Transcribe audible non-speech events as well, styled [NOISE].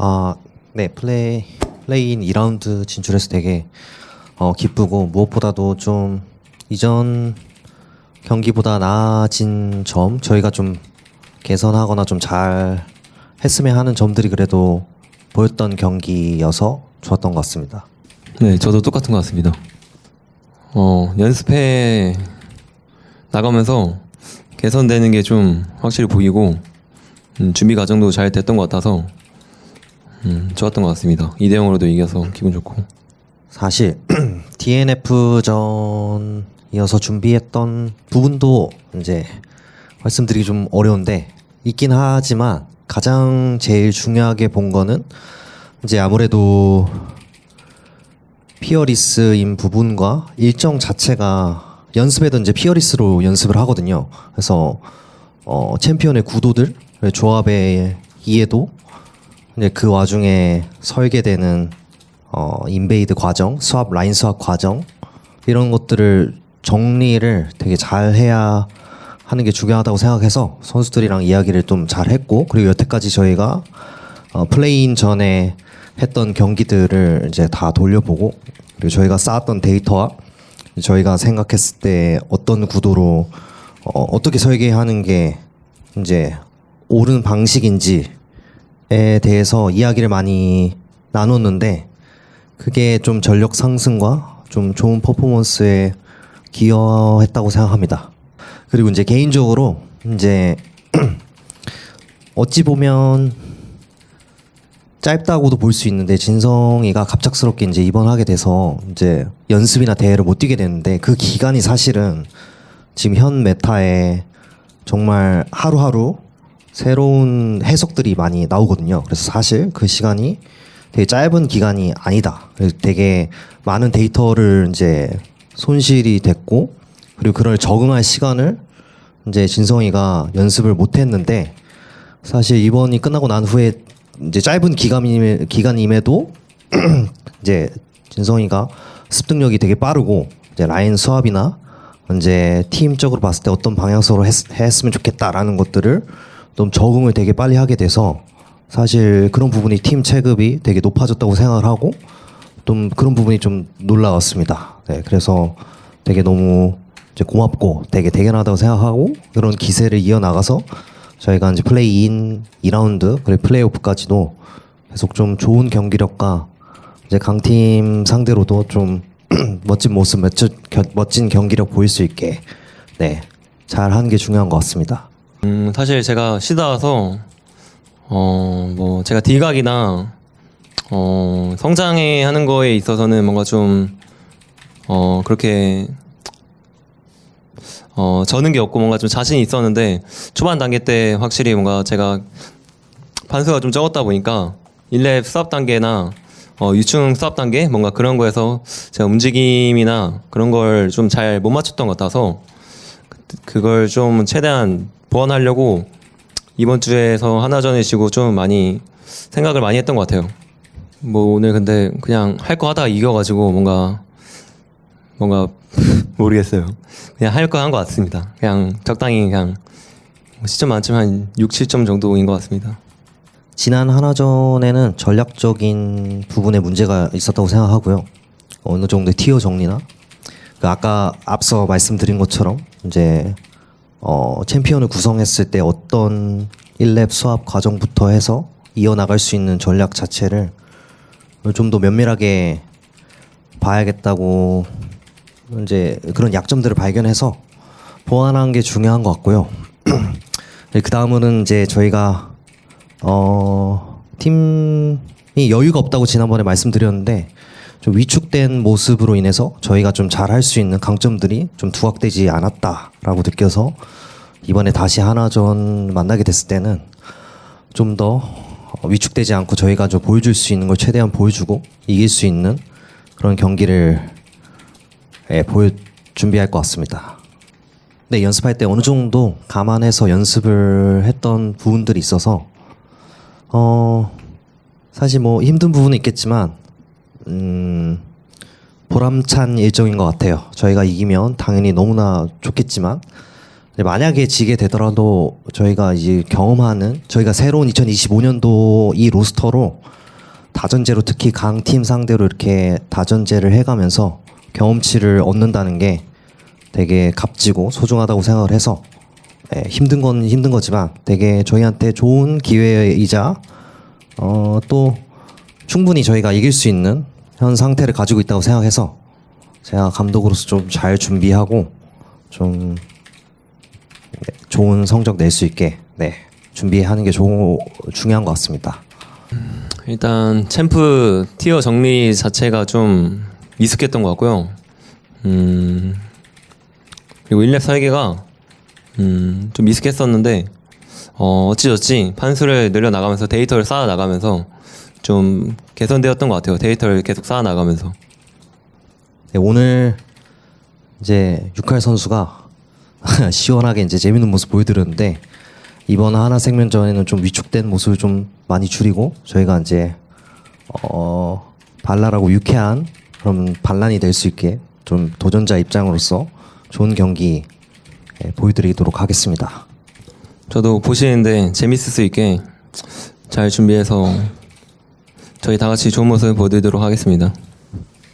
아, 네, 플레이, 플레이인 2라운드 진출해서 되게 어, 기쁘고 무엇보다도 좀 이전 경기보다 나아진 점, 저희가 좀 개선하거나 좀 잘 했으면 하는 점들이 그래도 보였던 경기여서 좋았던 것 같습니다. 네, 저도 똑같은 것 같습니다. 어, 연습해 나가면서 개선되는 게 좀 확실히 보이고 음, 준비 과정도 잘 됐던 것 같아서 음, 좋았던 것 같습니다. 2대 0으로도 이겨서 기분 좋고. 사실 [CLEARS THROAT] DNF전이어서 준비했던 부분도 이제 말씀드리기 좀 어려운데 있긴 하지만 가장 제일 중요하게 본 거는 이제 아무래도 피어리스인 부분과 일정 자체가 연습에도 이제 피어리스로 연습을 하거든요. 그래서 어, 챔피언의 구도들 조합의 이해도 이제 그 와중에 설계되는 어, 인베이드 과정, 수합 라인 수합 과정 이런 것들을 정리를 되게 잘 해야 하는 게 중요하다고 생각해서 선수들이랑 이야기를 좀 잘 했고 그리고 여태까지 저희가 어, 플레이인 전에 했던 경기들을 이제 다 돌려보고 그리고 저희가 쌓았던 데이터와 저희가 생각했을 때 어떤 구도로 어, 어떻게 설계하는 게 이제 옳은 방식인지 에 대해서 이야기를 많이 나눴는데 그게 좀 전력 상승과 좀 좋은 퍼포먼스에 기여했다고 생각합니다. 그리고 이제 개인적으로 이제 [CLEARS THROAT] 어찌 보면 짧다고도 볼 수 있는데 진성이가 갑작스럽게 이제 입원하게 돼서 이제 연습이나 대회를 못 뛰게 되는데 그 기간이 사실은 지금 현 메타에 정말 하루하루 새로운 해석들이 많이 나오거든요. 그래서 사실 그 시간이 되게 짧은 기간이 아니다. 그래서 되게 많은 데이터를 이제 손실이 됐고 그리고 그걸 적응할 시간을 이제 진성이가 연습을 못 했는데 사실 이번이 끝나고 난 후에 이제 짧은 기간임에, 기간임에도 [CLEARS THROAT] 이제 진성이가 습득력이 되게 빠르고 이제 라인 수합이나 이제 팀적으로 봤을 때 어떤 방향성으로 했, 했으면 좋겠다라는 것들을 좀 적응을 되게 빨리 하게 돼서 사실 그런 부분이 팀 체급이 되게 높아졌다고 생각을 하고 좀 그런 부분이 좀 놀라웠습니다. 네, 그래서 되게 너무 이제 고맙고 되게 대견하다고 생각하고 그런 기세를 이어나가서 저희가 이제 플레이인 2라운드 그리고 플레이오프까지도 계속 좀 좋은 경기력과 이제 강팀 상대로도 좀 [CLEARS THROAT] 멋진 모습, 멋진, 경기력 보일 수 있게 네, 잘 하는 게 중요한 것 같습니다. 음, 사실 제가 쉬다 와서 어, 뭐 제가 딜각이나 어, 성장해 하는 거에 있어서는 뭔가 좀 어, 그렇게 어, 저는 게 없고 뭔가 좀 자신이 있었는데 초반 단계 때 확실히 뭔가 제가 판수가 좀 적었다 보니까 1렙 수업 단계나 어, 유충 수업 단계 뭔가 그런 거에서 제가 움직임이나 그런 걸 좀 잘 못 맞췄던 것 같아서 그걸 좀 최대한 보완하려고 이번 주에서 하나전에 지고 좀 많이 생각을 많이 했던 것 같아요. 뭐 오늘 근데 그냥 할 거 하다가 이겨가지고 뭔가 뭔가 [LAUGHS] 모르겠어요. 그냥 할 거 한 것 같습니다. 그냥 적당히 그냥 시점 만점 한 6, 7점 정도인 것 같습니다. 지난 하나전에는 전략적인 부분에 문제가 있었다고 생각하고요. 어느 정도의 티어 정리나 그 아까 앞서 말씀드린 것처럼 이제 어, 챔피언을 구성했을 때 어떤 1렙 수합 과정부터 해서 이어나갈 수 있는 전략 자체를 좀 더 면밀하게 봐야겠다고 이제 그런 약점들을 발견해서 보완하는 게 중요한 것 같고요. [CLEARS THROAT] 그 다음은 이제 저희가 어, 팀이 여유가 없다고 지난번에 말씀드렸는데 좀 위축된 모습으로 인해서 저희가 좀 잘할 수 있는 강점들이 좀 두각되지 않았다라고 느껴서 이번에 다시 하나전 만나게 됐을 때는 좀 더 위축되지 않고 저희가 좀 보여줄 수 있는 걸 최대한 보여주고 이길 수 있는 그런 경기를 예, 보여 준비할 것 같습니다. 네, 연습할 때 어느 정도 감안해서 연습을 했던 부분들이 있어서 어 사실 뭐 힘든 부분은 있겠지만 음 보람찬 일정인 것 같아요. 저희가 이기면 당연히 너무나 좋겠지만 만약에 지게 되더라도 저희가 이제 경험하는 저희가 새로운 2025년도 이 로스터로 다전제로 특히 강 팀 상대로 이렇게 다전제를 해가면서 경험치를 얻는다는 게 되게 값지고 소중하다고 생각을 해서 예, 힘든 건 힘든 거지만 되게 저희한테 좋은 기회이자 어, 또 충분히 저희가 이길 수 있는 현 상태를 가지고 있다고 생각해서 제가 감독으로서 좀 잘 준비하고 좀 네, 좋은 성적 낼 수 있게 네, 준비하는 게 조, 중요한 것 같습니다. 일단 챔프 티어 정리 자체가 좀 미숙했던 것 같고요. 음, 그리고 1렙 설계가 음, 좀 미숙했었는데 어, 어찌저찌 판수를 늘려 나가면서 데이터를 쌓아 나가면서 좀 개선되었던 것 같아요. 데이터를 계속 쌓아 나가면서. 네, 오늘 이제 육할 선수가 [LAUGHS] 시원하게 이제 재밌는 모습 보여드렸는데 이번 하나 생명전에는 좀 위축된 모습을 좀 많이 줄이고 저희가 이제 어 발랄하고 유쾌한 그런 반란이 될 수 있게 좀 도전자 입장으로서 좋은 경기 예, 보여드리도록 하겠습니다. 저도 보시는데 재밌을 수 있게 잘 준비해서 저희 다 같이 좋은 모습 보여드리도록 하겠습니다.